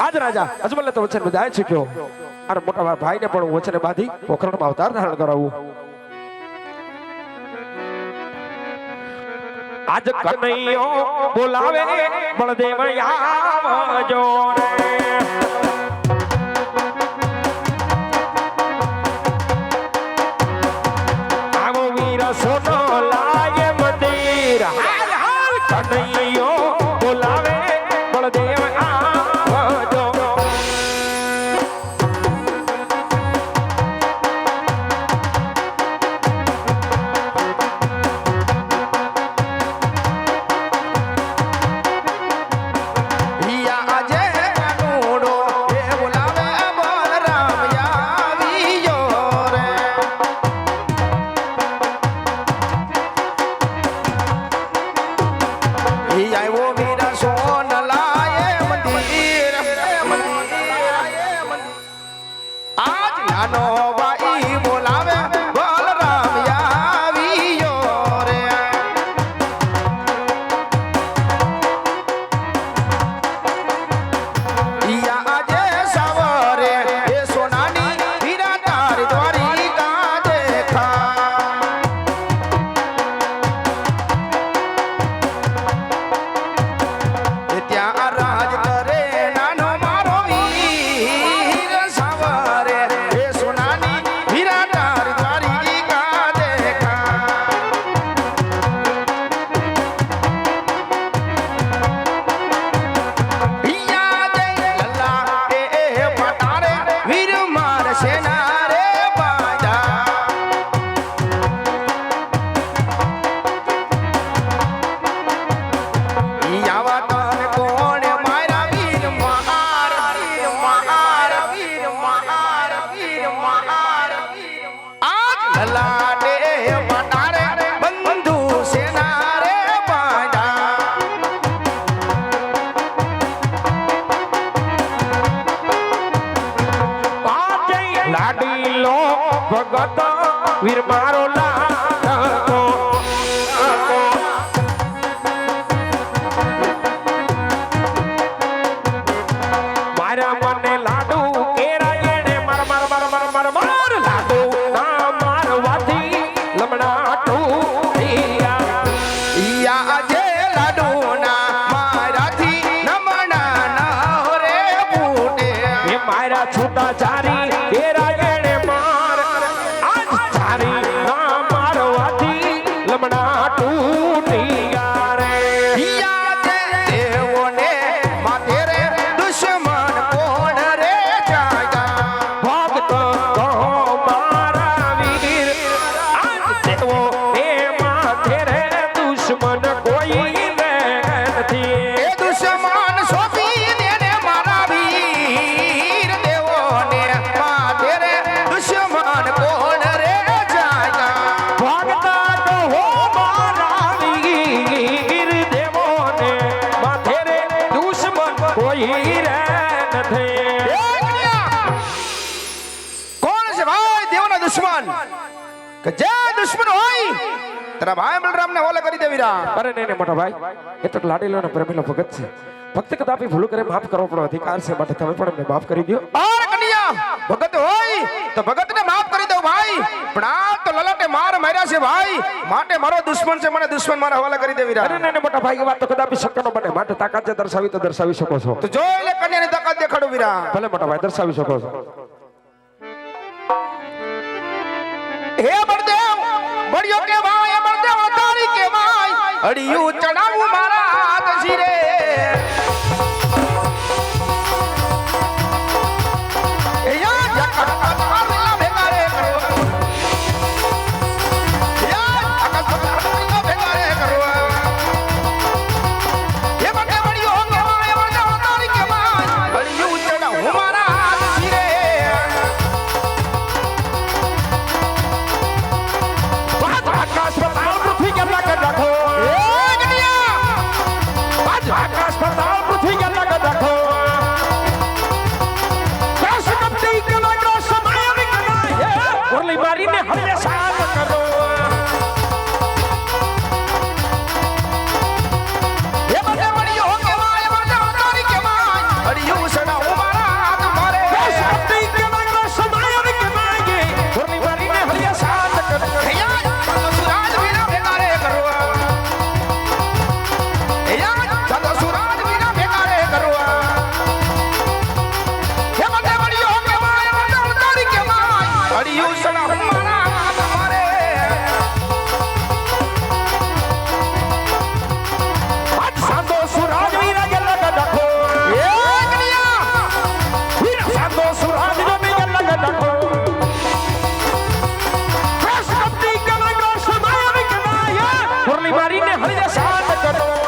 આજ રાજા અજમલ તો વચન બધા શીખ્યો અરે મોટા ભાઈને પણ વચને બાંધી પોખરણમાં અવતાર ધારણ કરાવું. આજ કનૈયો બોલાવે બળદેવ આવજો રે no দুনিয়া রে ইয়া જે તારા ભાઈ બલરામને હોલે કરી દે વીરા. અરે નહીં મોટા ભાઈ. એ તો લાડીલો ને પ્રેમીલો ભગત છે. ભક્ત કદાપી ભૂલ કરે માફ કરવો પડો અધિકાર છે માટે તમે પણ એમને માફ કરી દો. બાર કન્યા ભગત હોય તો ભગતને માફ કરી દઉં ભાઈ. પણ આ તો લલટે માર માર્યા છે ભાઈ. માટે મારો દુશ્મન છે મને દુશ્મન મારા હવાલે કરી દેવી અરે નહીં મોટા ભાઈ વાત તો કદાપી શક્ય ન બને. માટે તાકાત જે દર્શાવી તો દર્શાવી શકો છો. તો જોઈ લે કન્યાની તાકાત દેખાડો વીરા. ભલે મોટા ભાઈ દર્શાવી શકો છો. હે બળદેવ બળિયો કે ભાઈ? અડિયું ચડાવું મારા હાથ શિરે. हरि शांत करो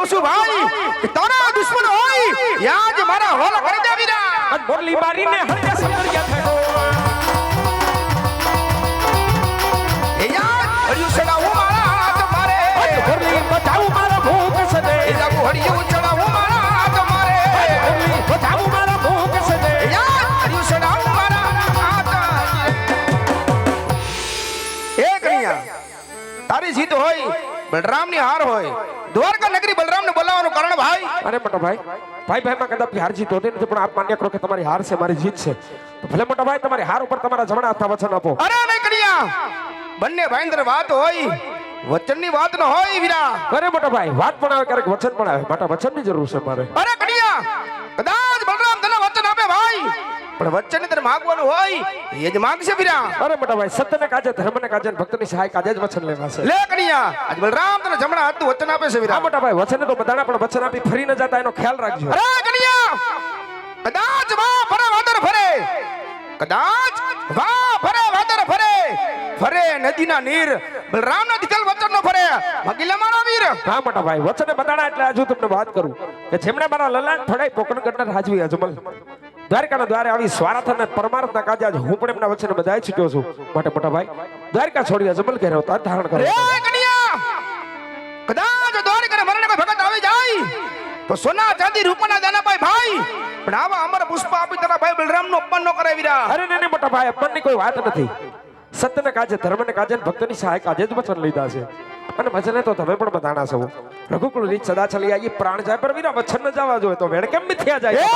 કહું છું ભાઈ કે તારા દુશ્મન હોય યાદ મારા હોલ કરી દે વીરા મુરલી મારીને હળજા સૌંદર્ય ભેગો એ યાદ હળિયું સડાવું મારા હાથ મારે. મુરલી બચાવું મારા ભૂખ સદે. એ જાગું હળિયું ચડાવું મારા હાથ મારે. મુરલી બચાવું મારા ભૂખ સદે. યાદ હળિયું ચડાવું મારા હાથ એ કન્યા તારી જીત હોય બલરામની હાર હોય. દ્વારકા નગરી બલરામને બોલાવવાનું કારણ ભાઈ? અરે મોટા ભાઈ ભાઈ ભાઈ માં કદાપી હાર જીત હોતી નથી પણ આપ માન્ય કરો કે તમારી હાર છે મારી જીત છે. તો ભલે મોટા ભાઈ તમારી હાર ઉપર તમારા જમણા હાથના વચન આપો. અરે નહીં કન્યા બંને ભાઈ વાત હોય વચનની વાત ન હોય વીરા. અરે મોટા ભાઈ વાત પણ આવે ક્યારેક વચન પણ આવે. મોટા વચનની જરૂર છે મારે. અરે પણ વચન તને માગવાનું હોય એ જ માગશે વીરા અરે મોટા ભાઈ સત્યને કાજે ધર્મને કાજે ભક્ત ભક્તની સહાય કાજે જ વચન લેવા છે લે કન્યા આજ બલરામ તને જમણા હાથનું વચન આપે છે વીરા મોટા ભાઈ વચન તો બધાને પણ વચન આપી ફરી ન જતા એનો ખ્યાલ રાખજો. અરે કન્યા કદાચ વા ફરે વાદર ફરે. કદાચ વા ફરે વાદર ફરે. ફરે નદીના નીર બલરામના દીધેલ વચન નો ફરે. ભગીલા મારા વીર. હા મોટા ભાઈ વચન બતાડા એટલે હજુ તમને વાત કરું કે જેમણે મારા લલાટ થોડાય પોકણ કરનાર હાજવી અજમલ દ્વારકાના દ્વારે આવી સ્વાર્થ અને પરમાર્થના કાજે આજ હું પણ એમના વચ્ચે બધાય છૂટ્યો છું. માટે મોટા ભાઈ દ્વારકા છોડ્યા જમલ ઘેર અવતાર ધારણ કરો. કદાચ દ્વારકા મરણ ભગત આવી જાય તો સોના ચાંદી રૂપાના દાના ભાઈ ભાઈ પણ આવા અમર પુષ્પ આપી તારા ભાઈ બલરામનો અપમાન ન કરે રહ્યા અરે નહીં, મોટા ભાઈ અપમાનની કોઈ વાત નથી. સત્યને કાજે ધર્મને કાજે ભક્તની સહાય કાજે જ વચન લીધા છે. અને વચને તો તમે પણ બધાના છો. રઘુકુળ રીત સદા ચલી આવી પ્રાણ જાય પર વિના વચન ન જવા જોઈએ તો વેણ કેમ મિથ્યા જાય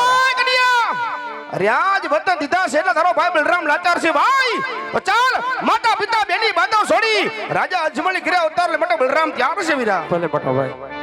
રિયાજ વતન દીધા છે એટલે તારો ભાઈ બલરામ લાચાર છે ભાઈ. તો ચાલ માતા પિતા બેની બાંધો છોડી. રાજા અજમલી ઘરે અવતાર એટલે માટે બલરામ ત્યાર છે વીરા. ભલે પટો ભાઈ.